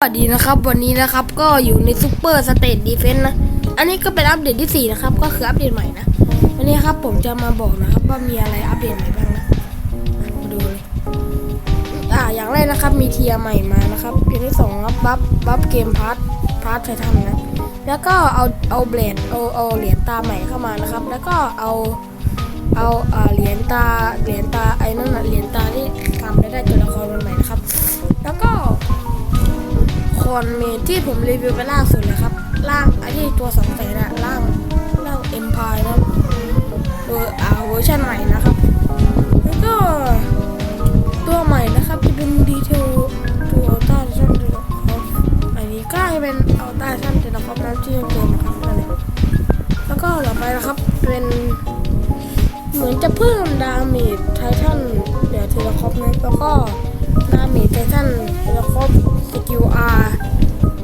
สวัสดีนะครับวันนี้นะครับก็อยู่ในซูเปอร์สเตทดีเฟนต์นะ อันนี้ก็เป็นอัปเดตที่ 4 นะครับ ก็คืออัปเดตใหม่นะ วันนี้ครับผมจะมาบอกนะครับว่ามีอะไรอัปเดตใหม่บ้างนะมาดูเลยอ่าอย่างแรกนะครับมีเทียร์ใหม่มานะครับอย่างที่สองครับบัฟบัฟเกมพาร์ทพาร์ทไททันนะแล้วก็เอาเอาเบลดเอาเอาเหรียญตาใหม่เข้ามานะครับ แล้วก็เอาเอาอ่าเหรียญตาเหรียญตาไอ คอนเมนที่ผมรีวิวไปล่าสุดนะครับ ล่างไอ้ที่ตัวสองแสนอะล่างล่างเอ็มพายนะครับเวอร์อ่าเวอร์ชันใหม่นะครับ แล้วก็ตัวใหม่นะครับจะเป็นดีเทลตัวอัลต้าชั่นเดลคอฟอันนี้ก็จะเป็นอัลต้าชั่นเดลคอฟนะที่เกมนะครับนั่นเองแล้วก็ต่อไปนะครับเป็นเหมือนจะเพิ่มดาเมจไททัน เทเลคอปนะแล้วก็ดาเมจไททันเทเลคอปสกิลอาร์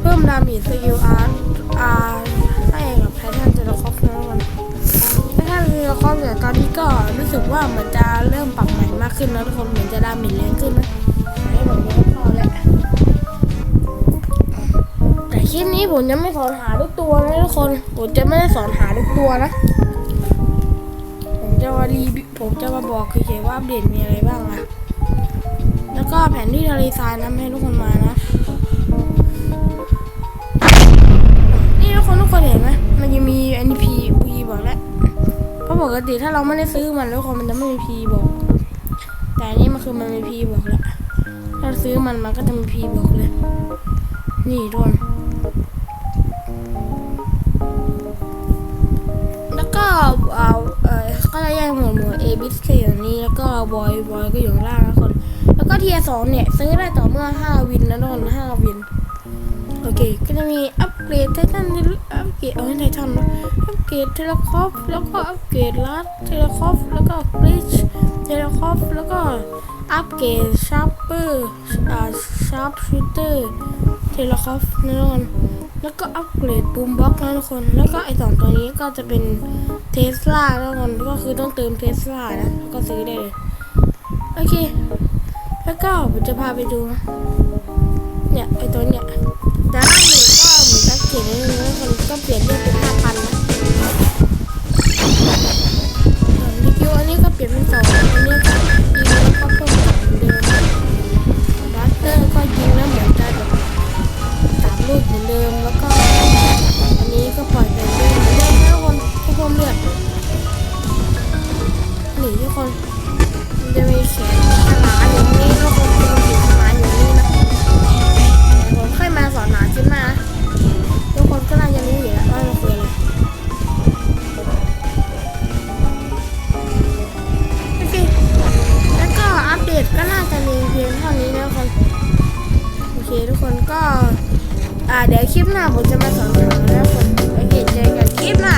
เพิ่มดาเมจสกิลอาร์อาร์ให้กับไททันเทเลคอปนะมันไททันเทเลคอปเนี่ยตอนนี้ก็รู้สึกว่ามือนจะเริ่มปรับใหม่มากขึ้นนะทุกคนเหมือนจะดาเมจแรงขึ้นนะให้แบบนี้พอแหละแต่คลิปนี้ผมจะไม่สอนหาทุกตัวนะทุกคนผมจะไม่ได้สอนหาทุกตัวนะ ผมจะมาบอเฉยว่าอัปเดตมีอะไรบ้างนะ แล้วก็แผนที่ทะเลทรายนะให้ทุกคนมานะ นี่ทุกคนทุกคนเห็นไหมมันยังมี NP พีบอกแล้ว เพราะปกติถ้าเราไม่ได้ซื้อมันทุกคนมันจะไม่มีพีบอก แต่นนี้มันคือมันมีพีบอกแล้ว ถ้าซื้อมันมันก็จะมีพีบอกเลย นี่ทุกคน กหมวดหมู่ A B C อย่างนี้แล้วก็บอยบอยก็อยู่ล่างนะคนแล้วก็เทียสองเนี่ย ซื้อได้ต่อเมื่อ 5 วินนะทุกคน5วิน โอเค ก็จะมีอัปเกรดไททันอัปเกรดเอาให้ไททันนะอัปเกรดเทเลคอฟแล้วก็อัปเกรดลัดเทเลคอฟแล้วก็กริชเทเลคอฟแล้วก็อัปเกรดชาร์ปเปอร์อ่าชาร์ปชูเตอร์เทเลคอฟนะทุกคน แล้วก็อัปเกรดบูมบ็อกนะทุกคน แล้วก็ไอสองตัวนี้ก็จะเป็นเทสลาทุกคนก็คือต้องเติมเทสลานะแล้วก็ซื้อได้เลย โอเค แล้วก็ผมจะพาไปดูนะเนี่ยไอตัวเนี่ย คนก็ อ่าเดี๋ยวคลิปหน้าผมจะมาสอนหาแล้วคนโอเคเจอกันคลิปหน้า